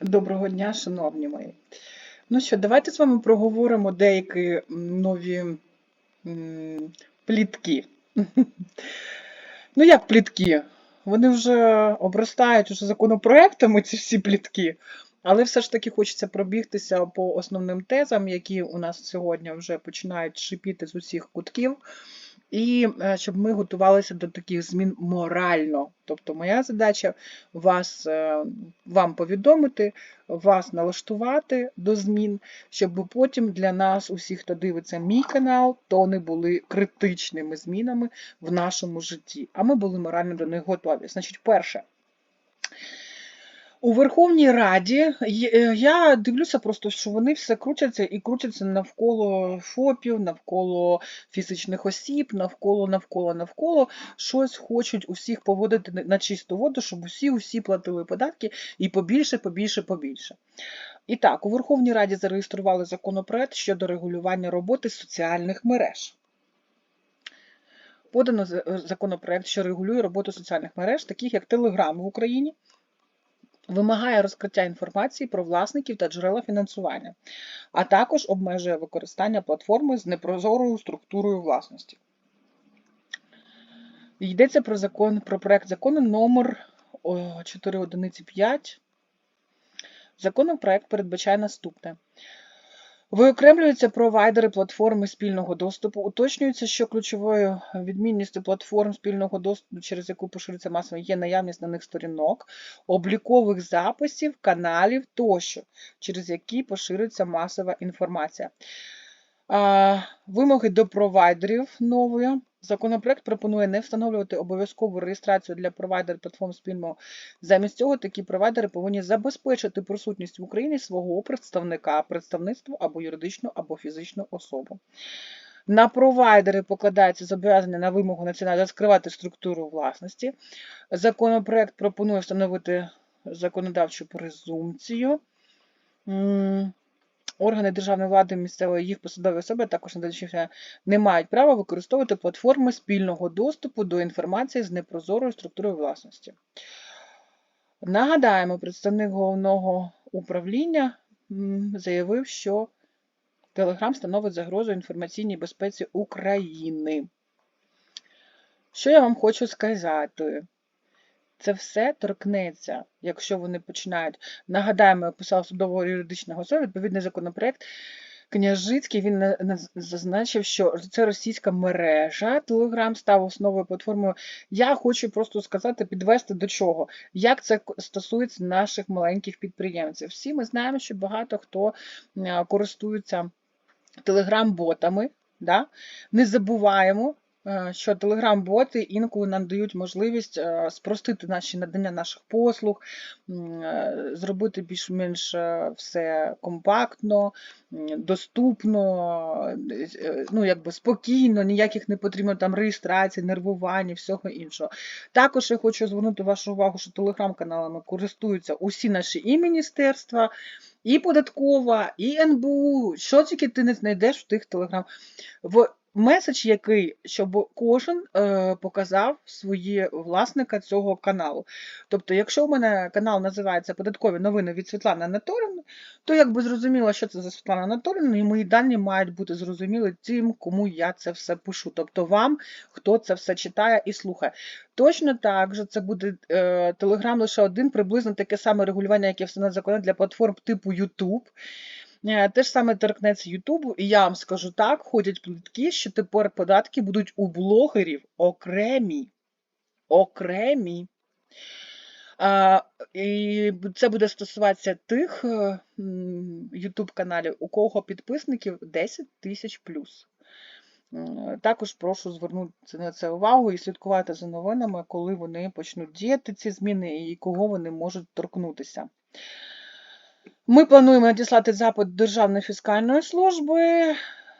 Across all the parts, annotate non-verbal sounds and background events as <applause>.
Доброго дня, шановні мої. Ну що, давайте з вами проговоримо деякі нові плітки. <laughs> Ну, як плітки? Вони вже обростають уже законопроектами, ці всі плітки, але все ж таки хочеться пробігтися по основним тезам, які у нас сьогодні вже починають шипіти з усіх кутків. І е, щоб ми готувалися до таких змін морально. Тобто моя задача вас, е, вам повідомити, вас налаштувати до змін, щоб потім для нас, усіх, хто дивиться мій канал, то не були критичними змінами в нашому житті, а ми були морально до них готові. Значить, перше. У Верховній Раді е, я дивлюся просто, що вони все крутяться і крутяться навколо ФОПів, навколо фізичних осіб, навколо, навколо, навколо. Щось хочуть усіх поводити на- чисту воду, щоб усі усі платили податки і побільше, побільше, побільше. І так, у Верховній Раді зареєстрували законопроект щодо регулювання роботи соціальних мереж. Подано е, законопроект, що регулює роботу соціальних мереж, таких як Telegram в Україні, вимагає розкриття інформації про власників та джерела фінансування, а також обмежує використання платформи з непрозорою структурою власності. Йдеться про закон, про проект закону номер 415. Законопроект передбачає наступне. Виокремлюються провайдери платформи спільного доступу. Уточнюється, що ключовою відмінністю платформ спільного доступу, через яку поширюється масово, є наявність на них сторінок, облікових записів, каналів тощо, через які поширюється масова інформація. Вимоги до провайдерів нової. Законопроект пропонує не встановлювати обов'язкову реєстрацію для провайдерів платформ спільного. Замість цього такі провайдери повинні забезпечити присутність в Україні свого представника, представництво або юридичну або фізичну особу. На провайдери покладається зобов'язання на вимогу національної розкривати структуру власності. Законопроект пропонує встановити законодавчу презумпцію. Органи державної влади місцевої їх посадові особи, також надавачі не мають права використовувати платформи спільного доступу до інформації з непрозорою структурою власності. Нагадаємо, представник головного управління заявив, що Телеграм становить загрозу інформаційній безпеці України. Що я вам хочу сказати? Це все торкнеться, якщо вони починають. Нагадаємо, я писав судово юридичного особи, відповідний законопроект. Княжицький він на- на- зазначив, що це російська мережа. Телеграм став основою платформою. Я хочу просто сказати, підвести до чого, як це стосується наших маленьких підприємців. Всі ми знаємо, що багато хто е, користується телеграм-ботами. Да? Не забуваємо, що телеграм-боти інколи нам дають можливість е, спростити наші надання наших послуг, е, зробити більш-менш е, все компактно, доступно, е, е, ну, якби спокійно, ніяких не потрібно там реєстрацій, нервувань і всього іншого. Також я хочу звернути вашу увагу, що телеграм-каналами користуються усі наші і міністерства, і податкова, і НБУ. Що тільки ти не знайдеш в тих телеграм. В меседж який, щоб кожен е, показав своє власника цього каналу. Тобто, якщо у мене канал називається Податкові новини від Світлани Анатоліївни, то якби зрозуміло, що це за Світлана Анатоліївна, і мої дані мають бути зрозуміли тим, кому я це все пишу. Тобто вам, хто це все читає і слухає. Точно так же це буде е, Telegram лише один, приблизно таке саме регулювання, яке встановлено законом для платформ типу YouTube. Е, Те ж саме торкнеться Ютубу, і я вам скажу так, ходять плітки, що тепер податки будуть у блогерів окремі. Окремі. А, і це буде стосуватися тих е, м, YouTube каналів, у кого підписників 10 тисяч плюс. Також прошу звернути на це увагу і слідкувати за новинами, коли вони почнуть діяти ці зміни і кого вони можуть торкнутися. Ми плануємо надіслати запит Державної фіскальної служби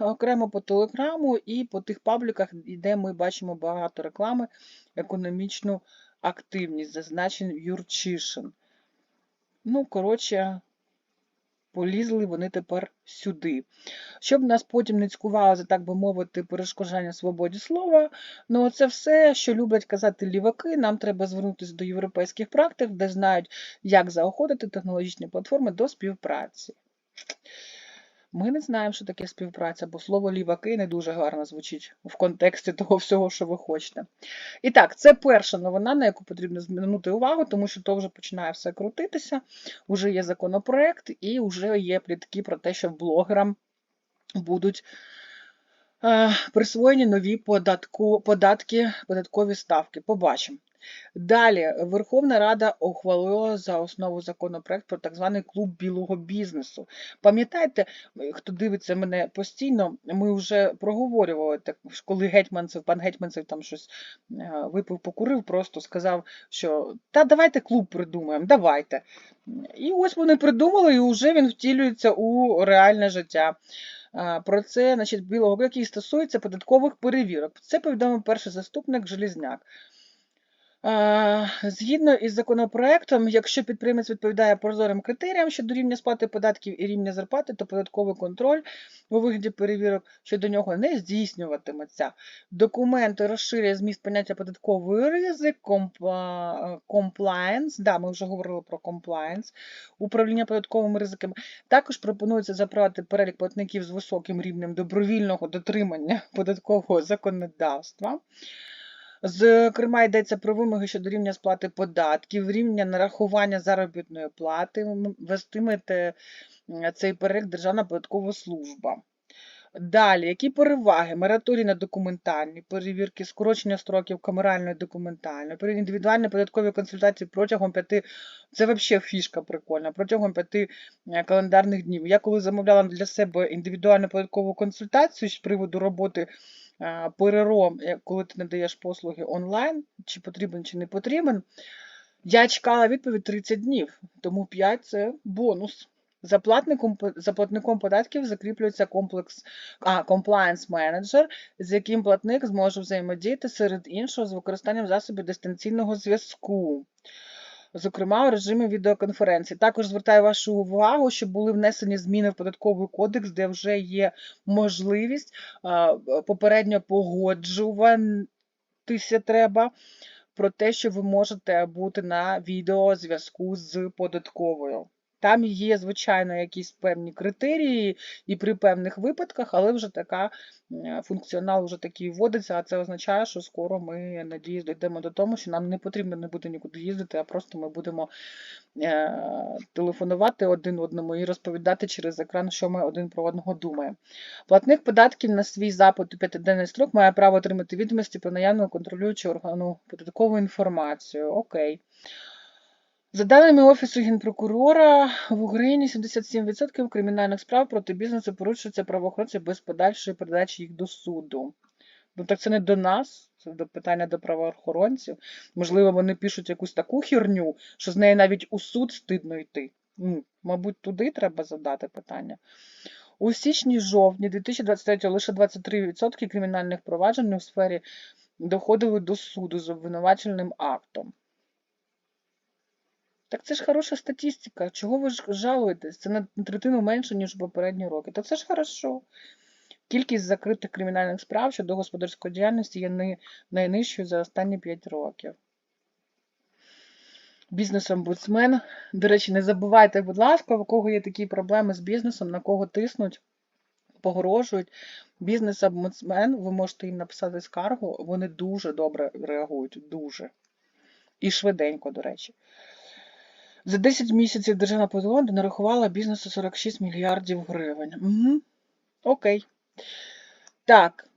окремо по телеграму і по тих пабліках, де ми бачимо багато реклами, економічну активність, зазначен Юрчишин. Ну, коротше, полізли вони тепер сюди. Щоб нас потім не цькувало за, так би мовити, перешкоджання свободі слова, ну це все, що люблять казати ліваки, нам треба звернутися до європейських практик, де знають, як заохотити технологічні платформи до співпраці. Ми не знаємо, що таке співпраця, бо слово ліваки не дуже гарно звучить в контексті того всього, що ви хочете. І так, це перша новина, на яку потрібно звернути увагу, тому що то вже починає все крутитися. Уже є законопроект, і вже є плітки про те, що блогерам будуть е, присвоєні нові податку, податки, податкові ставки. Побачимо. Далі Верховна Рада ухвалила за основу законопроект про так званий клуб білого бізнесу. Пам'ятаєте, хто дивиться мене постійно, ми вже проговорювали так, коли гетьманцев, пан гетьманцев там щось е, випив, покурив, просто сказав, що та давайте клуб придумаємо, давайте. І ось вони придумали, і вже він втілюється у реальне життя. Про це, значить, білого, який стосується податкових перевірок. Це повідомив перший заступник Желізняк. Згідно із законопроектом, якщо підприємець відповідає прозорим критеріям щодо рівня сплати податків і рівня зарплати, то податковий контроль у вигляді перевірок щодо нього не здійснюватиметься. Документи розширює зміст поняття податковий ризик, компла- compliance, да, ми вже говорили про compliance, управління податковими ризиками. Також пропонується запровадити перелік платників з високим рівнем добровільного дотримання податкового законодавства. Зокрема, йдеться про вимоги щодо рівня сплати податків, рівня нарахування заробітної плати. М, Вестиметь цей перелік Державна податкова служба. Далі, які переваги? Мораторій на документальні перевірки, скорочення строків камеральної документальної, індивідуальні податкові консультації протягом п'яти, це взагалі фішка прикольна, протягом п'яти е, календарних днів. Я коли замовляла для себе індивідуальну податкову консультацію з приводу роботи е, ПРРО, е, коли ти надаєш послуги онлайн, чи потрібен, чи не потрібен, я чекала відповідь 30 днів, тому 5 це бонус. За платником, податків закріплюється комплекс а, compliance manager, з яким платник зможе взаємодіяти серед іншого з використанням засобів дистанційного зв'язку. Зокрема, у режимі відеоконференції. Також звертаю вашу увагу, що були внесені зміни в податковий кодекс, де вже є можливість попередньо погоджуватися треба про те, що ви можете бути на відеозв'язку з податковою. Там є, звичайно, якісь певні критерії і при певних випадках, але вже така функціонал вже такий вводиться, а це означає, що скоро ми, надіюсь, дійдемо до того, що нам не потрібно не буде нікуди їздити, а просто ми будемо е, телефонувати один одному і розповідати через екран, що ми один про одного думаємо. Платник податків на свій запит у п'ятиденний строк має право отримати відомості про наявну контролюючого органу податкову інформацію. Окей. За даними Офісу Генпрокурора, в Україні 77% кримінальних справ проти бізнесу порушуються правоохоронці без подальшої передачі їх до суду. Ну так це не до нас, це до питання до правоохоронців. Можливо, вони пишуть якусь таку херню, що з нею навіть у суд стидно йти. Мабуть, туди треба задати питання. У січні-жовтні 2023 лише 23% кримінальних проваджень у сфері доходили до суду з обвинувачувальним актом. Так це ж хороша статистика. Чого ви ж жалуєтесь? Це на третину менше, ніж попередні роки. Та це ж хорошо. Кількість закритих кримінальних справ щодо господарської діяльності є найнижчою за останні 5 років. Бізнес-омбудсмен. До речі, не забувайте, будь ласка, у кого є такі проблеми з бізнесом, на кого тиснуть, погрожують. Бізнес-омбудсмен, ви можете їм написати скаргу, вони дуже добре реагують, дуже. І швиденько, до речі. За 10 місяців Державна податковая нарахувала бізнесу 46 мільярдів гривень. Угу. Окей. Так,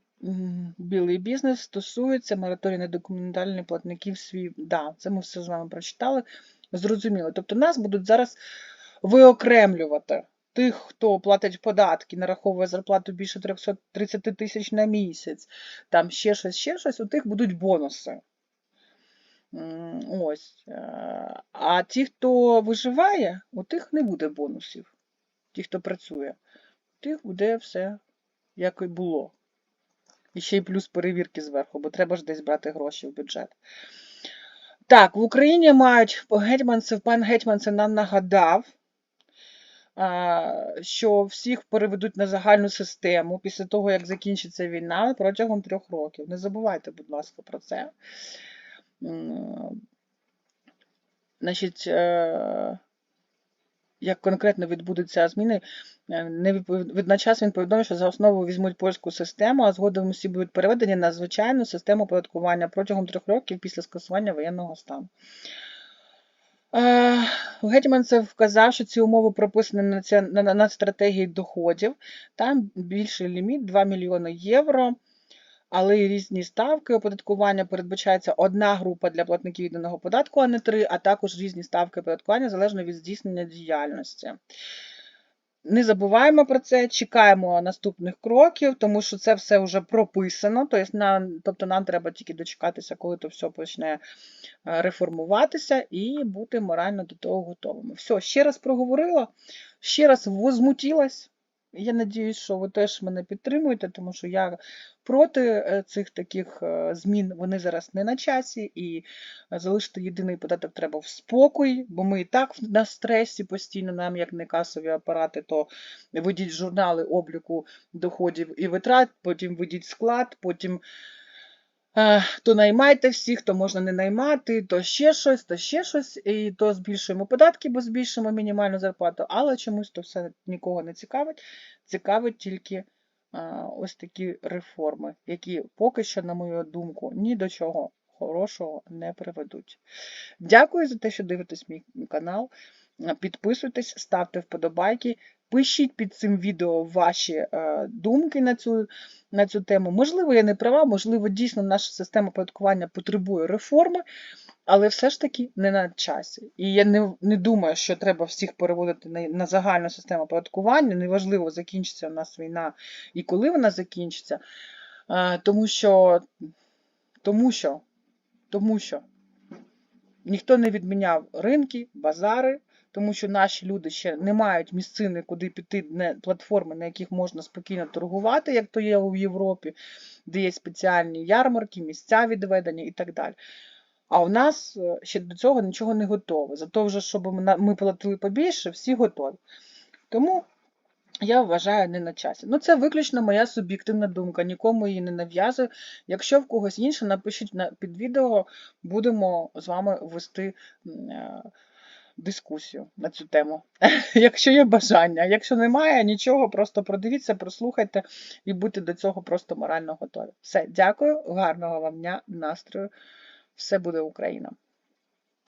білий бізнес стосується мораторій на документальні платників свій. Да, це ми все з вами прочитали. Зрозуміло. Тобто нас будуть зараз виокремлювати тих, хто платить податки, нараховує зарплату більше 330 тисяч на місяць, там ще щось, ще щось, у тих будуть бонуси. Ось. Е, А ті, хто виживає, у тих не буде бонусів. Ті, хто працює, у тих буде все як і було. І ще й плюс перевірки зверху, бо треба ж десь брати гроші в бюджет. Так, в Україні мають Гетьманцев, пан Гетьманцев нам нагадав що всіх переведуть на загальну систему після того, як закінчиться війна протягом трьох років. Не забувайте, будь ласка, про це. М, Значить, е, як конкретно відбудуться зміни, е, не Водночас він повідомив, що за основу візьмуть польську систему, а згодом усі будуть переведені на звичайну систему оподаткування протягом трьох років після скасування воєнного стану. Е, Гетьманцев вказав, що ці умови прописані на, на стратегії доходів. Там більший ліміт 2 мільйони євро, але і різні ставки оподаткування передбачається одна група для платників єдиного податку, а не три, а також різні ставки оподаткування залежно від здійснення діяльності. Не забуваємо про це, чекаємо наступних кроків, тому що це все вже прописано. Тобто нам, тобто нам треба тільки дочекатися, коли то все почне е, реформуватися і бути морально до того готовими. Все, ще раз проговорила, ще раз возмутилась. Я надіюсь, що ви теж мене підтримуєте, тому що я проти е, цих таких е, змін. Вони зараз не на часі, і е, залишити єдиний податок треба в спокій, бо ми і так на стресі постійно, нам як не касові апарати, то ведіть журнали обліку доходів і витрат, потім ведіть склад, потім то наймайте всіх, то можна не наймати, то ще щось, то ще щось, і то збільшуємо податки, бо збільшуємо мінімальну зарплату, але чомусь то все нікого не цікавить. Цікавить тільки а, ось такі реформи, які поки що, на мою думку, ні до чого хорошого не приведуть. Дякую за те, що дивитесь мій канал. Підписуйтесь, ставте вподобайки, пишіть під цим відео ваші е, думки на цю, на цю тему. Можливо, я не права, можливо, дійсно наша система оподаткування потребує реформи, але все ж таки не на часі. І я не, не думаю, що треба всіх переводити на, на загальну систему оподаткування. Неважливо, закінчиться у нас війна і коли вона закінчиться. Е, тому що, тому що, тому що ніхто не відміняв ринки, базари, тому що наші люди ще не мають місцини, куди піти, платформи, на яких можна спокійно торгувати, як то є у Європі, де є спеціальні ярмарки, місця відведення і так далі. А у нас е, ще до цього нічого не готове. Зато вже, щоб ми платили побільше, всі готові. Тому я вважаю не на часі. Ну, це виключно моя суб'єктивна думка, нікому її не нав'язую. Якщо в когось інше, напишіть під відео, будемо з вами вести е, дискусію на цю тему. <laughs> Якщо є бажання. Якщо немає, нічого, просто продивіться, прослухайте і будьте до цього просто морально готові. Все, дякую, гарного вам дня, настрою. Все буде Україна!